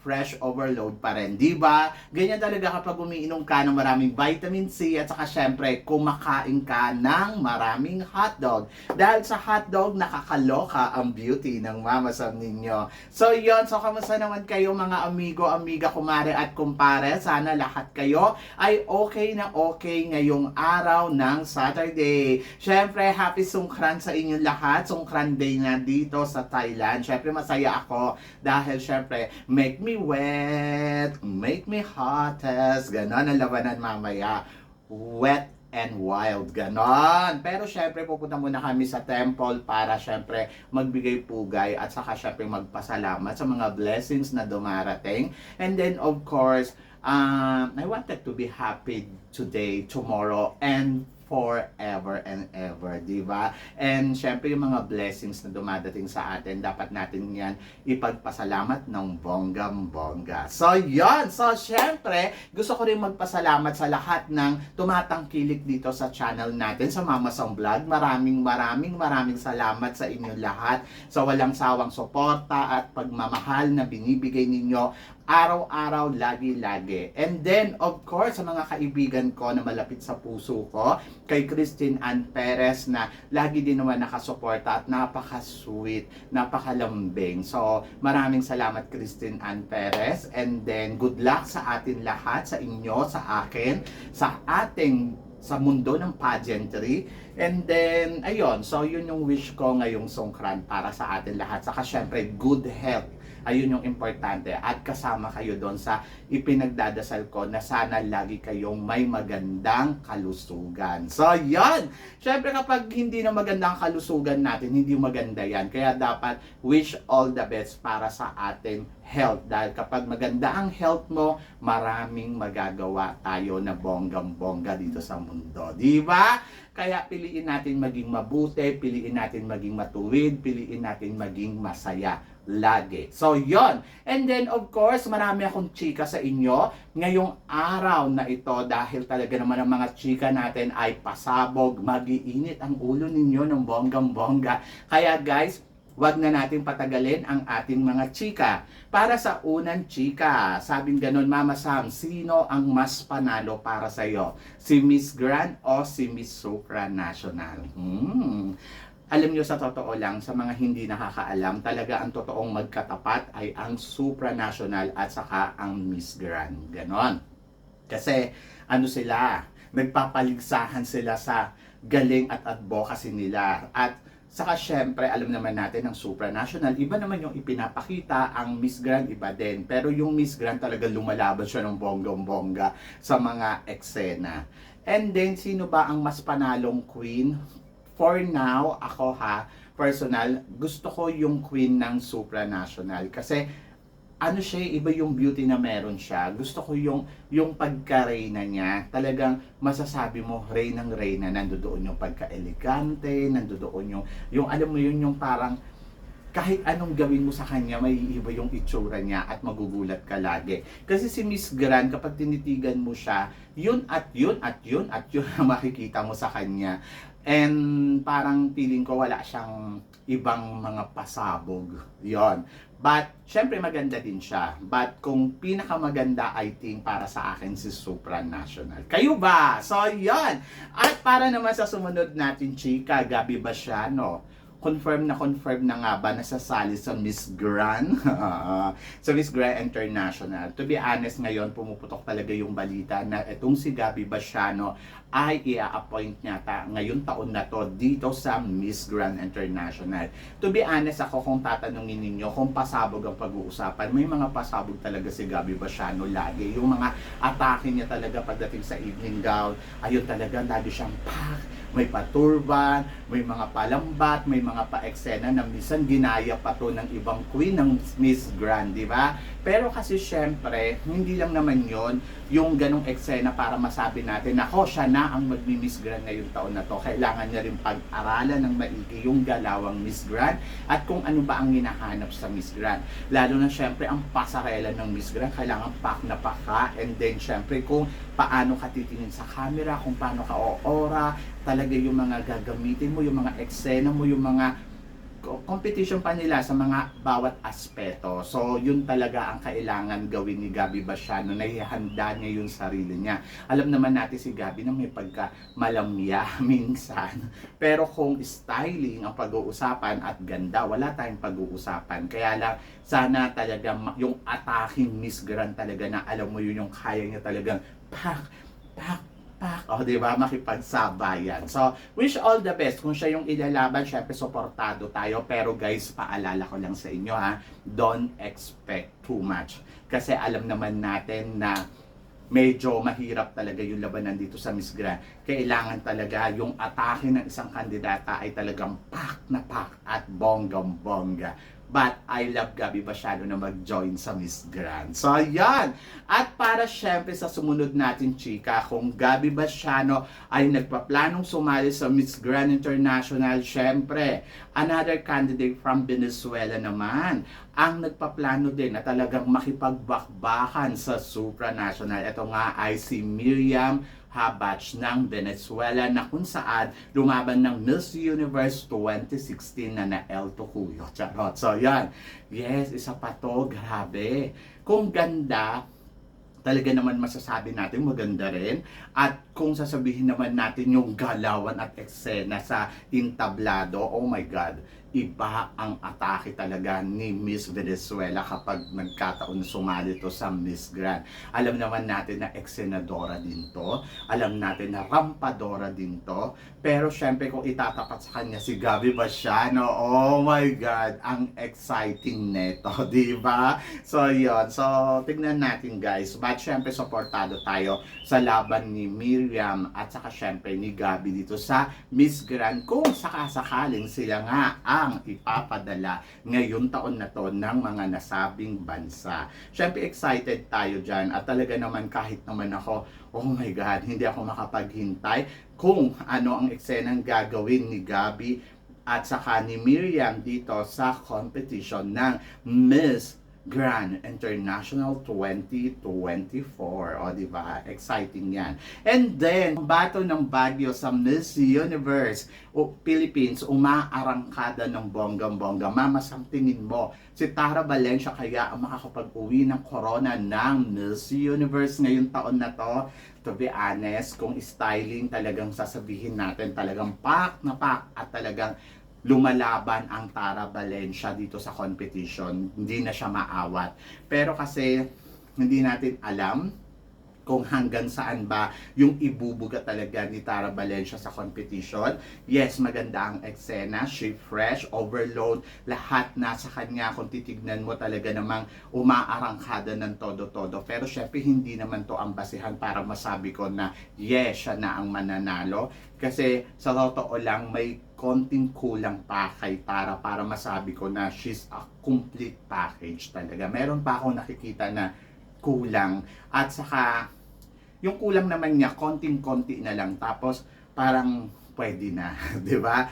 fresh overload pa rin, di ba? Ganyan talaga kapag umiinom ka ng maraming vitamin C at saka syempre kumakain ka ng maraming hotdog. Dahil sa hotdog, nakakaloka ang beauty ng Mama Sam ninyo. So yon so kamusta naman kayo mga amigo, amiga, kumare at kumpare? Sana lahat kayo ay okay na okay ngayong araw ng Saturday. Syempre, happy Songkran sa inyong lahat. Songkran Day na dito sa Thailand. Syempre, masaya ako dahil syempre, make me wet, make me hottest. Ganon ang labanan mamaya. Wet and wild, ganon. Pero syempre, pupunta muna kami sa temple para syempre magbigay pugay at saka syempre magpasalamat sa mga blessings na dumarating. And then, of course, um, I wanted to be happy today, tomorrow, and forever and ever, di ba? And syempre yung mga blessings na dumadating sa atin, dapat natin yan ipagpasalamat ng bonggam-bongga. So, yon So, syempre, gusto ko rin magpasalamat sa lahat ng tumatangkilik dito sa channel natin, sa Mama Song Vlog. Maraming, maraming, maraming salamat sa inyo lahat sa walang sawang suporta at pagmamahal na binibigay ninyo araw-araw, lagi-lagi. And then, of course, sa mga kaibigan ko na malapit sa puso ko, kay Christine Ann Perez na lagi din naman nakasuporta at napaka-sweet, napakalambing. So, maraming salamat Christine Ann Perez. And then, good luck sa atin lahat, sa inyo, sa akin, sa ating sa mundo ng pageantry. And then, ayun, so yun yung wish ko ngayong Songkran para sa atin lahat. Saka syempre, good health Ayun yung importante. At kasama kayo doon sa ipinagdadasal ko na sana lagi kayong may magandang kalusugan. So, yon Siyempre kapag hindi na magandang kalusugan natin, hindi maganda yan. Kaya dapat wish all the best para sa ating health. Dahil kapag maganda ang health mo, maraming magagawa tayo na bonggam-bongga dito sa mundo. Di ba? Kaya piliin natin maging mabuti, piliin natin maging matuwid, piliin natin maging masaya lagi. So, yon. And then, of course, marami akong chika sa inyo ngayong araw na ito dahil talaga naman ang mga chika natin ay pasabog, magiinit ang ulo ninyo ng bonggang-bongga. Kaya guys, wag na natin patagalin ang ating mga chika. Para sa unang chika, sabing ganon, Mama Sam, sino ang mas panalo para sa iyo? Si Miss Grand o si Miss Supra National? Hmm alam nyo sa totoo lang, sa mga hindi nakakaalam, talaga ang totoong magkatapat ay ang supranational at saka ang Miss Grand. Ganon. Kasi ano sila, nagpapaligsahan sila sa galing at advocacy nila. At saka syempre, alam naman natin ang supranational, iba naman yung ipinapakita, ang Miss Grand iba din. Pero yung Miss Grand talaga lumalaban siya ng bonggong-bongga sa mga eksena. And then, sino ba ang mas panalong queen? For now, ako ha, personal, gusto ko yung queen ng supranational. Kasi, ano siya, iba yung beauty na meron siya. Gusto ko yung, yung pagka-reyna niya. Talagang masasabi mo, reynang reyna, nandoon yung pagka-elegante, nandoon yung, yung alam mo yun, yung parang, kahit anong gawin mo sa kanya, may iba yung itsura niya at magugulat ka lagi. Kasi si Miss Grand, kapag tinitigan mo siya, yun at yun at yun at yun ang makikita mo sa kanya. And parang feeling ko wala siyang ibang mga pasabog. yon But, syempre maganda din siya. But kung pinakamaganda, I think, para sa akin si Supranational. Kayo ba? So, yon At para naman sa sumunod natin, chika, Gabi Basiano confirm na confirm na nga ba nasasali sa Miss Grand sa Miss Grand International. To be honest ngayon pumuputok talaga yung balita na itong si Gabi Basiano ay i-appoint niya ta ngayon taon na to dito sa Miss Grand International. To be honest ako kung tatanungin ninyo kung pasabog ang pag-uusapan, may mga pasabog talaga si Gabi Basiano lagi. Yung mga atake niya talaga pagdating sa evening gown, ayun talaga lagi siyang pak may paturban, may mga palambat, may mga pa-eksena na minsan ginaya pa to ng ibang queen ng Miss Grand, di ba? Pero kasi syempre, hindi lang naman yon yung ganong eksena para masabi natin na ako siya na ang magmi-Miss Grand ngayong taon na to. Kailangan niya rin pag-aralan ng maigi yung galawang Miss Grand at kung ano ba ang hinahanap sa Miss Grand. Lalo na syempre ang pasarela ng Miss Grand, kailangan pak na paka and then syempre kung paano ka titingin sa camera, kung paano ka oora, talaga yung mga gagamitin mo, yung mga eksena mo, yung mga co- competition pa nila sa mga bawat aspeto. So, yun talaga ang kailangan gawin ni Gabi Basiano na ihanda niya yung sarili niya. Alam naman natin si Gabi na may pagka malamya minsan. Pero kung styling ang pag-uusapan at ganda, wala tayong pag-uusapan. Kaya lang, sana talaga yung attacking Miss Grand talaga na alam mo yun yung kaya niya talagang pak, pak, pak. O, di ba? Makipagsabayan. So, wish all the best. Kung siya yung ilalaban, syempre, supportado tayo. Pero guys, paalala ko lang sa inyo ha, don't expect too much. Kasi alam naman natin na medyo mahirap talaga yung labanan dito sa Miss Grand. Kailangan talaga yung atake ng isang kandidata ay talagang pak na pak at bonggang-bongga. But I love Gabi Basiano na mag-join sa Miss Grand. So, yan. At para syempre sa sumunod natin, chika, kung Gabi Basiano ay nagpaplanong sumali sa Miss Grand International, syempre, another candidate from Venezuela naman ang nagpaplano din na talagang makipagbakbakan sa supranational. Ito nga ay si Miriam Habach ng Venezuela na kung saan lumaban ng Miss Universe 2016 na na El Tocuyo. Charot. So, yan. Yes, isa pa to. Grabe. Kung ganda, talaga naman masasabi natin maganda rin. At kung sasabihin naman natin yung galawan at eksena sa intablado, oh my God, iba ang atake talaga ni Miss Venezuela kapag nagkataon na sumali to sa Miss Grand. Alam naman natin na eksenadora din to. Alam natin na rampadora din to. Pero syempre kung itatapat sa kanya si Gabi Basiano, oh my God, ang exciting neto, di ba? So yon So tignan natin guys. But syempre supportado tayo sa laban ni Miriam at saka syempre ni Gabi dito sa Miss Grand kung sakasakaling sila nga ang ipapadala ngayon taon na to ng mga nasabing bansa. Syempre excited tayo dyan at talaga naman kahit naman ako, oh my God, hindi ako makapaghintay kung ano ang eksenang gagawin ni Gabi at saka ni Miriam dito sa competition ng Miss Grand International 2024. O, di ba? Exciting yan. And then, ang bato ng Baguio sa Miss Universe o Philippines, umaarangkada ng bonggang-bongga. Mama, sa tingin mo, si Tara Valencia kaya ang makakapag-uwi ng corona ng Miss Universe ngayong taon na to? To be honest, kung styling talagang sasabihin natin, talagang pak na pak at talagang lumalaban ang Tara Valencia dito sa competition. Hindi na siya maawat. Pero kasi hindi natin alam kung hanggang saan ba yung ibubuga talaga ni Tara Valencia sa competition. Yes, maganda ang eksena, she fresh, overload, lahat nasa kanya. Kung titignan mo talaga namang umaarangkada ng todo-todo. Pero syempre hindi naman to ang basihan para masabi ko na yes, siya na ang mananalo. Kasi sa totoo lang, may konting kulang pa kay Tara para masabi ko na she's a complete package talaga. Meron pa ako nakikita na kulang at saka yung kulang naman niya konting-konti na lang tapos parang pwede na, 'di ba?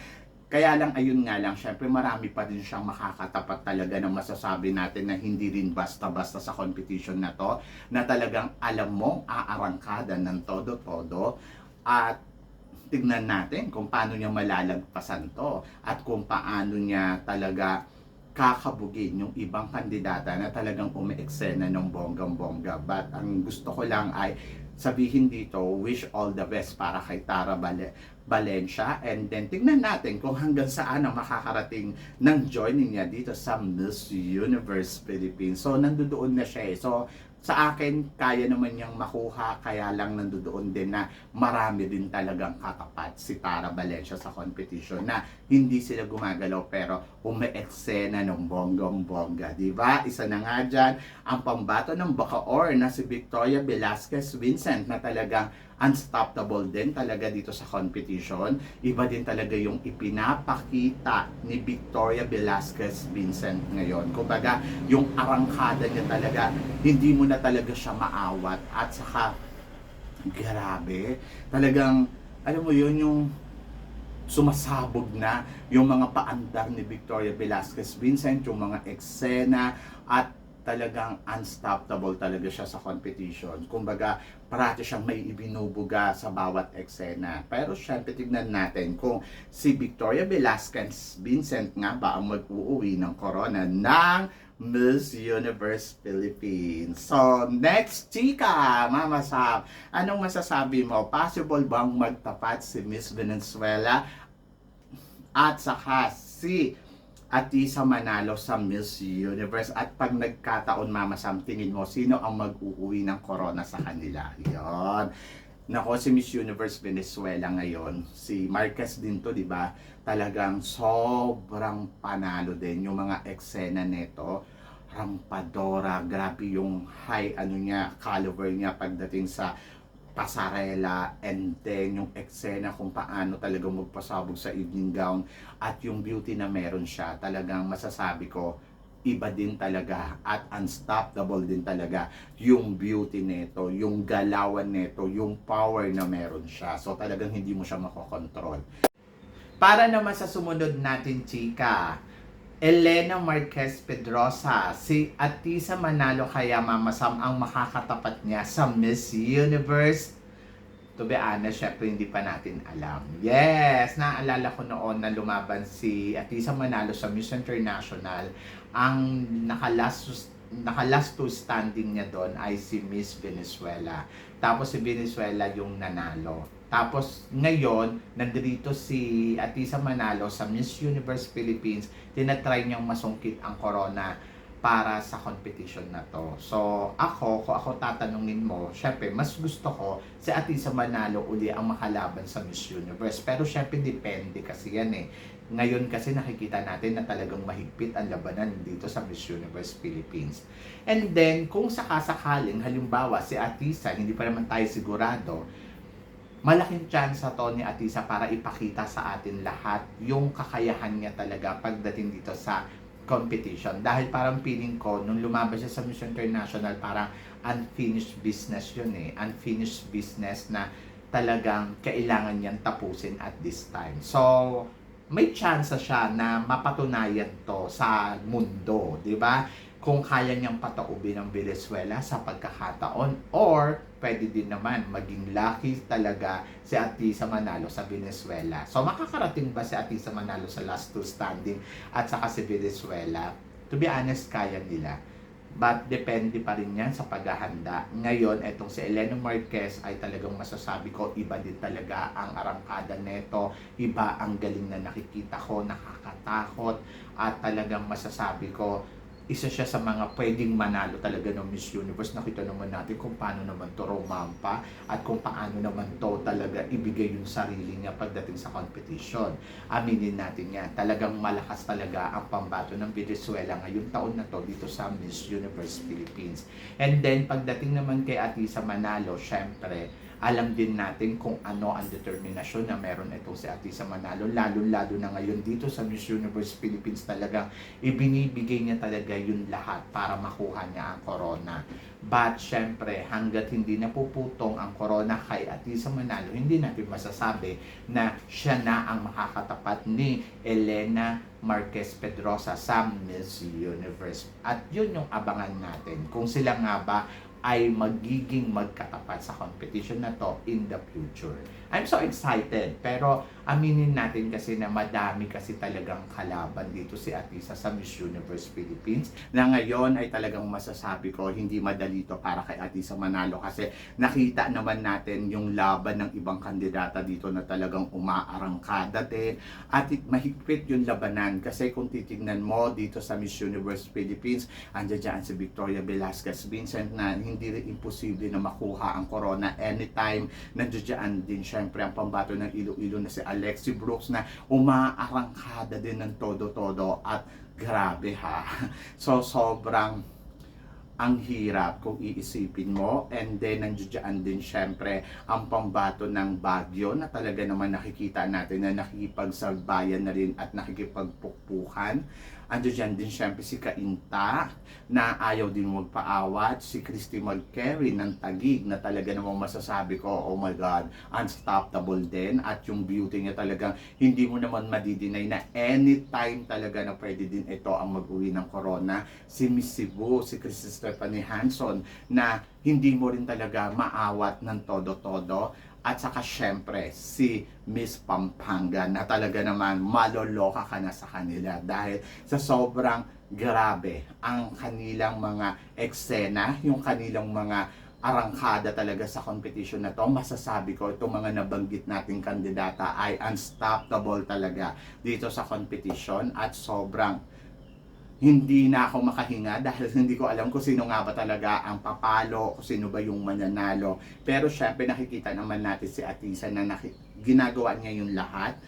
Kaya lang ayun nga lang, syempre marami pa din siyang makakatapat talaga ng masasabi natin na hindi rin basta-basta sa competition na to na talagang alam mong aarangkada ng todo-todo at tignan natin kung paano niya malalagpasan to at kung paano niya talaga kakabugin yung ibang kandidata na talagang umeeksena ng bonggang-bongga. But ang gusto ko lang ay sabihin dito, wish all the best para kay Tara Bale Valencia. And then, tignan natin kung hanggang saan ang makakarating ng joining niya dito sa Miss Universe Philippines. So, nandoon na siya eh. So, sa akin, kaya naman niyang makuha, kaya lang nandoon din na marami din talagang katapat si Tara Valencia sa competition na hindi sila gumagalaw pero umeeksena ng bonggong-bongga, di ba? Isa na nga dyan, ang pambato ng Bacoor na si Victoria Velasquez Vincent na talagang unstoppable din talaga dito sa competition. Iba din talaga yung ipinapakita ni Victoria Velasquez Vincent ngayon. Kumbaga, yung arangkada niya talaga, hindi mo na talaga siya maawat. At saka, grabe, talagang, alam mo yun, yung sumasabog na yung mga paandar ni Victoria Velasquez Vincent, yung mga eksena at talagang unstoppable talaga siya sa competition. Kumbaga, parati siyang may ibinubuga sa bawat eksena. Pero syempre, tignan natin kung si Victoria Velasquez Vincent nga ba ang mag-uuwi ng corona ng Miss Universe Philippines. So, next, chika, Mama Sam, anong masasabi mo? Possible bang magtapat si Miss Venezuela at saka si Atisa Manalo sa Miss Universe at pag nagkataon Mama Sam, tingin mo sino ang mag-uuwi ng corona sa kanila? Yon. Nako si Miss Universe Venezuela ngayon, si Marquez din to, 'di ba? Talagang sobrang panalo din yung mga eksena nito. Rampadora, grabe yung high ano niya, caliber niya pagdating sa pasarela and then yung eksena kung paano talagang magpasabog sa evening gown at yung beauty na meron siya talagang masasabi ko iba din talaga at unstoppable din talaga yung beauty nito, yung galawan nito, yung power na meron siya. So talagang hindi mo siya makokontrol. Para naman sa sumunod natin, chika, Elena Marquez Pedrosa, si Atisa Manalo kaya Mama Sam ang makakatapat niya sa Miss Universe To be honest, syempre hindi pa natin alam. Yes, naalala ko noon na lumaban si Atisa Manalo sa Miss International. Ang nakalas nakalas to standing niya doon ay si Miss Venezuela. Tapos si Venezuela yung nanalo. Tapos ngayon, nandito si Atisa Manalo sa Miss Universe Philippines, tinatry niyang masungkit ang corona para sa competition na to. So, ako, kung ako tatanungin mo, syempre, mas gusto ko si Atisa Manalo uli ang makalaban sa Miss Universe. Pero syempre, depende kasi yan eh. Ngayon kasi nakikita natin na talagang mahigpit ang labanan dito sa Miss Universe Philippines. And then, kung sakasakaling, halimbawa, si Atisa, hindi pa naman tayo sigurado, malaking chance to ni Atisa para ipakita sa atin lahat yung kakayahan niya talaga pagdating dito sa competition. Dahil parang feeling ko, nung lumabas siya sa Miss International, parang unfinished business yun eh. Unfinished business na talagang kailangan niyang tapusin at this time. So, may chance siya na mapatunayan to sa mundo, di ba? Kung kaya niyang pataubin ng Venezuela sa pagkakataon or pwede din naman maging lucky talaga si Atisa Manalo sa Venezuela. So makakarating ba si Atisa Manalo sa last two standing at saka si Venezuela? To be honest, kaya nila. But depende pa rin yan sa paghahanda. Ngayon, etong si Elena Marquez ay talagang masasabi ko, iba din talaga ang arangkada neto. Iba ang galing na nakikita ko, nakakatakot. At talagang masasabi ko, isa siya sa mga pwedeng manalo talaga ng Miss Universe. Nakita naman natin kung paano naman to romampa at kung paano naman to talaga ibigay yung sarili niya pagdating sa competition. Aminin natin yan. Talagang malakas talaga ang pambato ng Venezuela ngayong taon na to dito sa Miss Universe Philippines. And then pagdating naman kay Atisa Manalo, syempre, alam din natin kung ano ang determinasyon na meron itong si Atisa Manalo lalo-lalo na ngayon dito sa Miss Universe Philippines talagang ibinibigay niya talaga yun lahat para makuha niya ang corona. But syempre hanggat hindi napuputong ang corona kay Atisa Manalo hindi natin masasabi na siya na ang makakatapat ni Elena Marquez Pedrosa sa Miss Universe. At yun yung abangan natin. Kung sila nga ba ay magiging magkatapat sa competition na to in the future. I'm so excited, pero aminin natin kasi na madami kasi talagang kalaban dito si Atisa sa Miss Universe Philippines na ngayon ay talagang masasabi ko hindi madali to para kay Atisa Manalo kasi nakita naman natin yung laban ng ibang kandidata dito na talagang umaarangkada din at mahigpit yung labanan kasi kung titingnan mo dito sa Miss Universe Philippines, andyan dyan si Victoria Velasquez Vincent na hindi rin imposible na makuha ang corona anytime. Nandiyan din syempre ang pambato ng Iloilo na si Alexi Brooks na umaarangkada din ng todo-todo at grabe ha. So sobrang ang hirap kung iisipin mo. And then, nandiyan din syempre ang pambato ng Bagyo na talaga naman nakikita natin na nakikipagsagbayan na rin at nakikipagpukpukan. Andiyan din syempre si Kainta na ayaw din magpaawat. Si Christy Mulcahy ng Tagig na talaga namang masasabi ko, oh my God, unstoppable din. At yung beauty niya talagang hindi mo naman madidinay na anytime talaga na pwede din ito ang mag-uwi ng corona. Si Miss Cebu, si Christy Stephanie Hanson na hindi mo rin talaga maawat ng todo-todo. At saka syempre, si Miss Pampanga na talaga naman maloloka ka na sa kanila dahil sa sobrang grabe ang kanilang mga eksena, yung kanilang mga arangkada talaga sa competition na to. Masasabi ko, itong mga nabanggit nating kandidata ay unstoppable talaga dito sa competition at sobrang hindi na ako makahinga dahil hindi ko alam kung sino nga ba talaga ang papalo, kung sino ba yung mananalo. Pero syempre nakikita naman natin si Atisa na ginagawa niya yung lahat.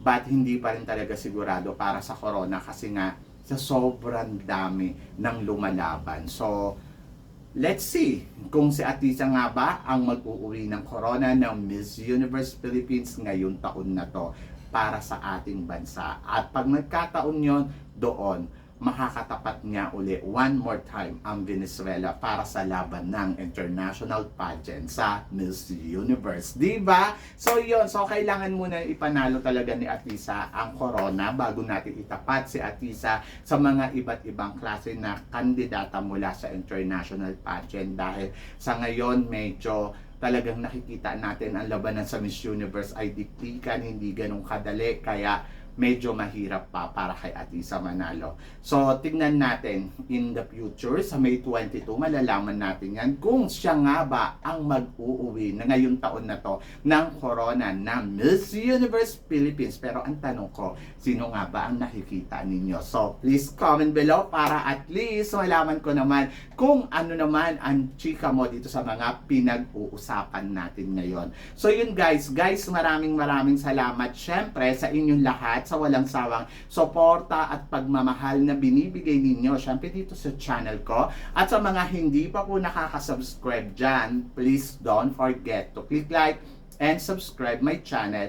But hindi pa rin talaga sigurado para sa corona kasi nga sa sobrang dami ng lumalaban. So, let's see kung si Atisa nga ba ang mag-uuwi ng corona ng Miss Universe Philippines ngayong taon na to para sa ating bansa. At pag nagkataon yon doon, makakatapat niya uli one more time ang Venezuela para sa laban ng international pageant sa Miss Universe. Di ba? So yon so kailangan muna ipanalo talaga ni Atisa ang corona bago natin itapat si Atisa sa mga iba't ibang klase na kandidata mula sa international pageant dahil sa ngayon medyo talagang nakikita natin ang labanan sa Miss Universe ay diktikan, hindi ganun kadali kaya medyo mahirap pa para kay Atisa Manalo. So, tignan natin in the future, sa May 22, malalaman natin yan kung siya nga ba ang mag-uuwi na ngayong taon na to ng corona na Miss Universe Philippines. Pero ang tanong ko, sino nga ba ang nakikita ninyo? So, please comment below para at least malaman ko naman kung ano naman ang chika mo dito sa mga pinag-uusapan natin ngayon. So, yun guys. Guys, maraming maraming salamat syempre sa inyong lahat sa walang sawang suporta at pagmamahal na binibigay ninyo. Syempre dito sa channel ko. At sa mga hindi pa po nakaka-subscribe dyan please don't forget to click like and subscribe my channel